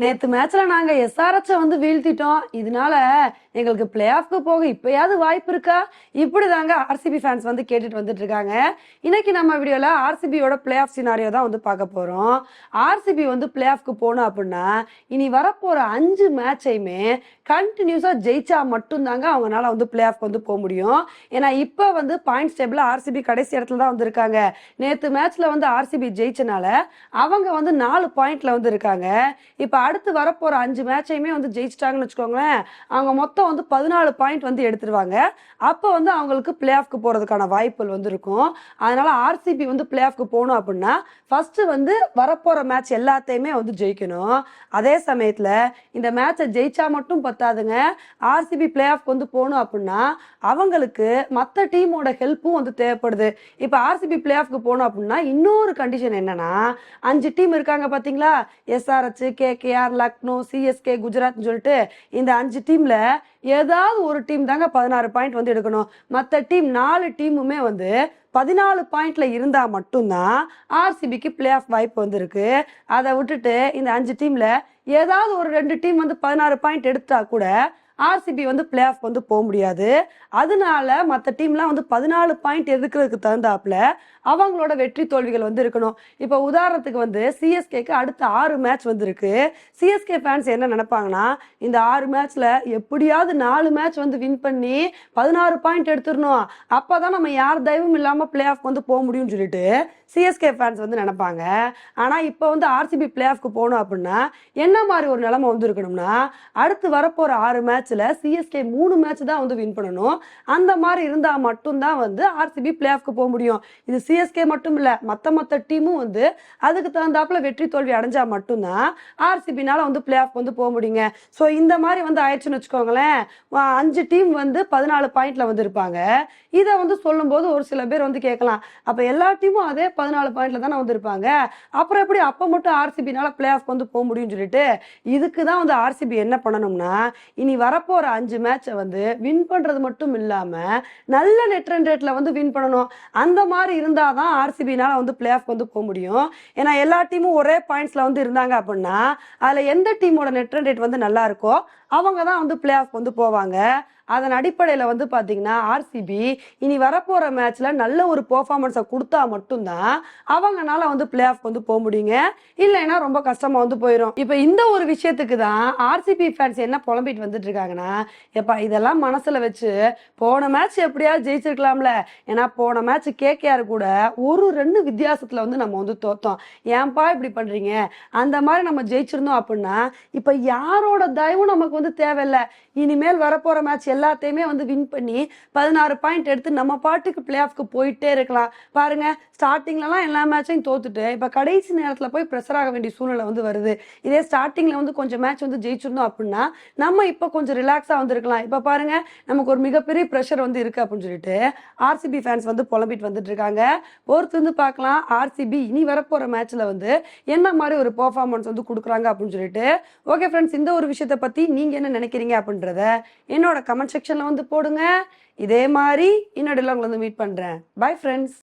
நேத்து மேட்ச்ல நாங்க எஸ்ஆர்எச் வந்து வீழ்த்திட்டோம். இதனால எங்களுக்கு பிளே ஆஃப்க்கு போக இப்பயாவது வாய்ப்பு இருக்கா? இப்படி தாங்க ஆர்சிபி ஃபேன்ஸ் வந்து கேட்டுட்டு வந்துட்டு இருக்காங்க. இன்னைக்கு நம்ம வீடியோல ஆர்சிபியோட பிளே ஆஃப் சினாரியோ தான் வந்து பார்க்க போறோம். ஆர்சிபி வந்து பிளே ஆஃப்க்கு போகணும் அப்படின்னா இனி வரப்போற அஞ்சு மேட்சையுமே கண்டினியூஸா ஜெயிச்சா மட்டும்தாங்க அவங்களால வந்து பிளே ஆஃப் வந்து போக முடியும். ஏன்னா இப்போ வந்து பாயிண்ட்ஸ் டேபிள் ஆர்சிபி கடைசி இடத்துல தான் வந்து இருக்காங்க. நேத்து மேட்ச்ல வந்து ஆர்சிபி ஜெயிச்சனால அவங்க வந்து நாலு பாயிண்ட்ல வந்து இருக்காங்க. இப்போ அடுத்து வரப்போற அஞ்சு மேட்சையுமே வந்து ஜெயிச்சிட்டாங்கன்னு வச்சுக்கோங்களேன் அவங்க மொத்தம் வந்து பதினாலு பாயிண்ட் வந்து எடுத்துருவாங்க. அப்போ வந்து அவங்களுக்கு பிளே ஆஃப்க்கு போறதுக்கான வாய்ப்புகள் வந்து இருக்கும். அதனால ஆர்சிபி வந்து பிளே ஆஃப்க்கு போகணும் அப்படின்னா ஃபர்ஸ்ட் வந்து வரப்போற மேட்ச் எல்லாத்தையுமே வந்து ஜெயிக்கணும். அதே சமயத்துல இந்த மேட்சை ஜெயிச்சா மட்டும் பத்தாதுங்க. ஆர்சிபி பிளே ஆஃப் வந்து போகணும் அப்படின்னா அவங்களுக்கு மற்ற டீமோட ஹெல்ப்பும் வந்து தேவைப்படுது. இப்போ ஆர்சிபி பிளே ஆஃப்க்கு போகணும் அப்படின்னா இன்னொரு கண்டிஷன் என்னன்னா அஞ்சு டீம் இருக்காங்க பாத்தீங்களா? எஸ்ஆர்ஹெச் கேகேஆர் லக்னோ சிஎஸ்கே குஜராத்னு சொல்லிட்டு இந்த அஞ்சு டீமில் ஏதாவது ஒரு டீம் தாங்க பதினாறு பாயிண்ட் வந்து எடுக்கணும். மற்ற டீம் நாலு டீமுமே வந்து பதினாலு பாயிண்ட்ல இருந்தா மட்டும்தான் ஆர்சிபிக்கு பிளே ஆஃப் வாய்ப்பு வந்திருக்கு. அதை விட்டுட்டு இந்த அஞ்சு டீம்ல ஏதாவது ஒரு ரெண்டு டீம் வந்து பதினாறு பாயிண்ட் எடுத்தா கூட ஆர்சிபி வந்து பிளே ஆஃப் வந்து போக முடியாது. அதனால மற்ற டீம்லாம் வந்து பதினாலு பாயிண்ட் எதுக்குறதுக்கு தகுந்தாப்புல அவங்களோட வெற்றி தோல்விகள் வந்து இருக்கணும். இப்போ உதாரணத்துக்கு வந்து சிஎஸ்கேக்கு அடுத்த ஆறு மேட்ச் வந்திருக்கு. சிஎஸ்கே ஃபேன்ஸ் என்ன நினைப்பாங்கன்னா இந்த ஆறு மேட்ச்ல எப்படியாவது நாலு மேட்ச் வந்து வின் பண்ணி பதினாறு பாயிண்ட் எடுத்துடணும். அப்பதான் நம்ம யார் தயவும் இல்லாம பிளே ஆஃப் வந்து போக முடியும்னு சொல்லிட்டு சிஎஸ்கே ஃபேன்ஸ் வந்து நினைப்பாங்க. ஆனால் இப்போ வந்து ஆர்சிபி பிளே ஆஃப்க்கு போகணும் அப்படின்னா என்ன மாதிரி ஒரு நிலைமை வந்து இருக்கணும்னா அடுத்து வரப்போகிற ஆறு மேட்ச்சில் சிஎஸ்கே மூணு மேட்ச் தான் வந்து வின் பண்ணணும். அந்த மாதிரி இருந்தால் மட்டும்தான் வந்து ஆர்சிபி பிளே ஆஃப்க்கு போக முடியும். இது சிஎஸ்கே மட்டும் இல்லை மற்ற மற்ற டீமும் வந்து அதுக்கு தகுந்தாப்புல வெற்றி தோல்வி அடைஞ்சால் மட்டும்தான் ஆர்சிபினால வந்து பிளே ஆஃப் வந்து போக முடியுங்க. ஸோ இந்த மாதிரி வந்து ஆயிடுச்சுன்னு வச்சுக்கோங்களேன் அஞ்சு டீம் வந்து பதினாலு பாயிண்ட்ல வந்து இருப்பாங்க இதை வந்து சொல்லும்போது ஒரு சில பேர் வந்து கேட்கலாம். அப்போ எல்லா டீமும் அதே பதினாலு பாயிண்ட்ல தானே வந்திருப்பாங்க. அப்புறம் எப்படி அப்ப மட்டும் ஆர்சிபினால பிளே ஆஃப் வந்து போக முடியும்னு சொல்லிட்டு இதுக்கு தான் வந்து ஆர்சிபி என்ன பண்ணணும்னா இனி வரப்போற அஞ்சு மேட்சை வந்து வின் பண்றது மட்டும் இல்லாம நல்ல நெட் ரன் ரேட்ல வந்து வின் பண்ணணும். அந்த மாதிரி இருந்தாதான் ஆர்சிபினால வந்து பிளே ஆஃப் வந்து போக முடியும். ஏன்னா எல்லா டீமும் ஒரே பாயிண்ட்ஸ்ல வந்து இருந்தாங்க அப்படின்னா அதுல எந்த டீமோட நெட் ரன் ரேட் வந்து நல்லா இருக்கோ அவங்க தான் வந்து பிளே ஆஃப் வந்து போவாங்க. அதன் அடிப்படையில் வந்து பார்த்தீங்கன்னா ஆர்சிபி இனி வரப்போகிற மேட்ச்சில் நல்ல ஒரு பெர்ஃபார்மன்ஸை கொடுத்தா மட்டும்தான் அவங்கனால வந்து பிளே ஆஃப் வந்து போக முடியுங்க. இல்லைன்னா ரொம்ப கஷ்டமாக வந்து போயிடும் இப்போ இந்த ஒரு விஷயத்துக்கு தான் ஆர்சிபி ஃபேன்ஸ் என்ன புலம்பிட்டு வந்துட்டு இருக்காங்கன்னா எப்பா இதெல்லாம் மனசில் வச்சு போன மேட்ச் எப்படியாவது ஜெயிச்சிருக்கலாம்ல. ஏன்னா போன மேட்ச் கேகேஆர் கூட ஒரு ரெண்டு வித்தியாசத்தில் வந்து நம்ம வந்து தோத்தோம். ஏன்பா இப்படி பண்ணுறீங்க அந்த மாதிரி நம்ம ஜெயிச்சிருந்தோம் அப்படின்னா இப்போ யாரோட தயவும் நமக்கு வந்து தேவையில்லை. இனிமேல் வரப்போகிற மேட்ச் எல்லாம் எல்லாத்தையுமே வந்து வின் பண்ணி பதினாறு பாயிண்ட் எடுத்து நம்ம பாட்டுக்கு பிளே ஆஃப்க்கு போயிட்டே இருக்கலாம். பாருங்க ஸ்டார்டிங்லலாம் எல்லா மேட்சையும் தோத்துட்டு இப்போ கடைசி நேரத்தில் போய் ப்ரெஷர் ஆக வேண்டிய சூழ்நிலை வந்து வருது. இதே ஸ்டார்டிங்ல வந்து கொஞ்சம் மேட்ச் வந்து ஜெயிச்சிருந்தோம் அப்படின்னா நம்ம இப்போ கொஞ்சம் ரிலாக்ஸாக வந்துருக்கலாம். இப்போ பாருங்க நமக்கு ஒரு மிகப்பெரிய ப்ரெஷர் வந்து இருக்கு அப்படின்னு சொல்லிட்டு ஆர்சிபி ஃபேன்ஸ் வந்து புலம்பிட்டு வந்துட்டு இருக்காங்க. பொறுத்து வந்து பார்க்கலாம் ஆர்சிபி இனி வரப்போற மேட்ச்ல வந்து என்ன மாதிரி ஒரு பர்ஃபார்மன்ஸ் வந்து கொடுக்குறாங்க அப்படின்னு சொல்லிட்டு ஓகே ஃப்ரெண்ட்ஸ் இந்த ஒரு விஷயத்தை பத்தி நீங்க என்ன நினைக்கிறீங்க அப்படின்றத என்னோட கமெண்ட் செக்ஷன்ல வந்து போடுங்க. இதே மாதிரி இன்னொரு உங்களை வந்து மீட் பண்றேன். Bye friends